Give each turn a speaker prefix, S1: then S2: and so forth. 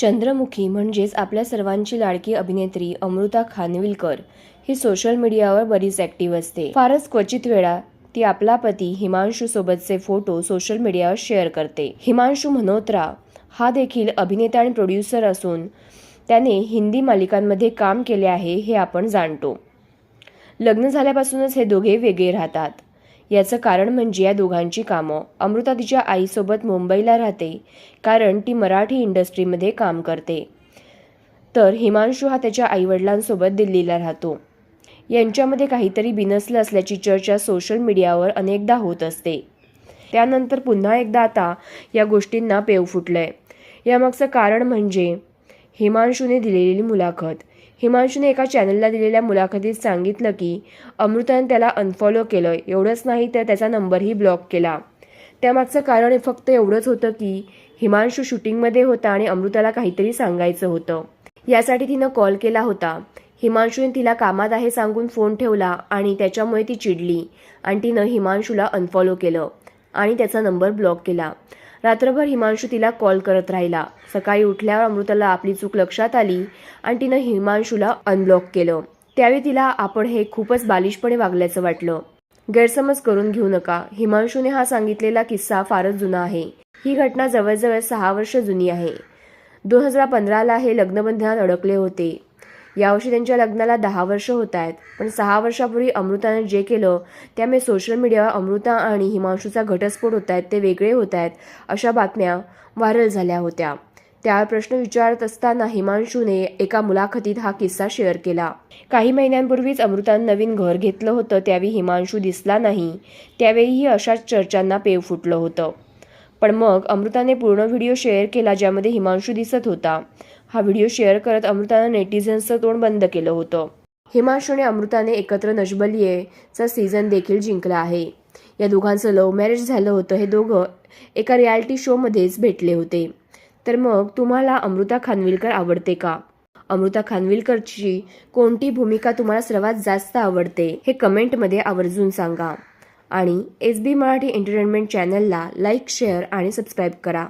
S1: चंद्रमुखी म्हणजेच आपल्या सर्वांची लाडकी अभिनेत्री अमृता खानविलकर ही सोशल मीडियावर बरीच ॲक्टिव्ह असते. फारच क्वचित वेळा ती आपला पती हिमांशू सोबतचे फोटो सोशल मीडियावर शेअर करते. हिमांशू मल्होत्रा हा देखील अभिनेता आणि प्रोड्युसर असून त्याने हिंदी मालिकांमध्ये काम केले आहे हे आपण जाणतो. लग्न झाल्यापासूनच हे दोघे वेगळे राहतात. याचं कारण म्हणजे या दोघांची कामं. अमृता तिच्या आईसोबत मुंबईला राहते कारण ती मराठी इंडस्ट्रीमध्ये काम करते. तर हिमांशू हा त्याच्या आईवडिलांसोबत दिल्लीला राहतो. यांच्यामध्ये काहीतरी बिनसलं असल्याची चर्चा सोशल मीडियावर अनेकदा होत असते. त्यानंतर पुन्हा एकदा आता या गोष्टींना पेव फुटलंय. यामागचं कारण म्हणजे हिमांशूने दिलेली मुलाखत. हिमांशूने एका चॅनलला दिलेल्या मुलाखतीत सांगितलं की अमृतानं त्याला अनफॉलो केलं. एवढंच नाही तर त्याचा नंबरही ब्लॉक केला. त्यामागचं कारण फक्त एवढंच होतं की हिमांशू शूटिंगमध्ये होता आणि अमृताला काहीतरी सांगायचं होतं. यासाठी तिनं कॉल केला होता. हिमांशूने तिला कामात आहे सांगून फोन ठेवला आणि त्याच्यामुळे ती चिडली. आणि तिनं हिमांशूला अनफॉलो केलं आणि त्याचा नंबर ब्लॉक केला. रात्रभर हिमांशू तिला कॉल करत राहिला. सकाळी उठल्यावर अमृताला आपली चूक लक्षात आली आणि तिनं हिमांशूला अनब्लॉक केलं. त्यावेळी तिला आपण हे खूपच बालिशपणे वागल्याचं वाटलं. गैरसमज करून घेऊ नका. हिमांशूने हा सांगितलेला किस्सा फारच जुना आहे. ही घटना जवळजवळ सहा वर्ष जुनी आहे. दोन हजार पंधराला हे लग्नबंधनात अडकले होते. यावर्षी त्यांच्या लग्नाला दहा वर्ष होत आहेत. पण सहा वर्षापूर्वी अमृताने जे केलं त्यामुळे सोशल मीडियावर अमृता आणि हिमांशूचा घटस्फोट होत आहेत ते वेगळे होत आहेत अशा बातम्या व्हायरल झाल्या होत्या. त्यावर प्रश्न विचारत असताना हिमांशूने एका मुलाखतीत हा किस्सा शेअर केला. काही महिन्यांपूर्वीच अमृतानं नवीन घर घेतलं होतं त्यावेळी हिमांशू दिसला नाही. त्यावेळीही अशाच चर्चांना पेव फुटलं होतं. पण मग अमृताने पूर्ण व्हिडिओ शेअर केला ज्यामध्ये हिमांशू दिसत होता. हा व्हिडिओ शेअर करत अमृतानं नेटिझन्सचं तोंड बंद केलं होतं. हिमांशूने अमृताने एकत्र नशबलियेचा सीझन देखील जिंकला आहे. या दोघांचं लव्ह मॅरेज झालं होतं हे दोघं एका रियालिटी शोमध्येच भेटले होते. तर मग तुम्हाला अमृता खानविलकर आवडते का? अमृता खानविलकरची कोणती भूमिका तुम्हाला सर्वात जास्त आवडते? हे कमेंटमध्ये आवर्जून सांगा. आणि एस बी मराठी एंटरटेनमेंट चॅनलला लाईक शेअर आणि सबस्क्राईब करा.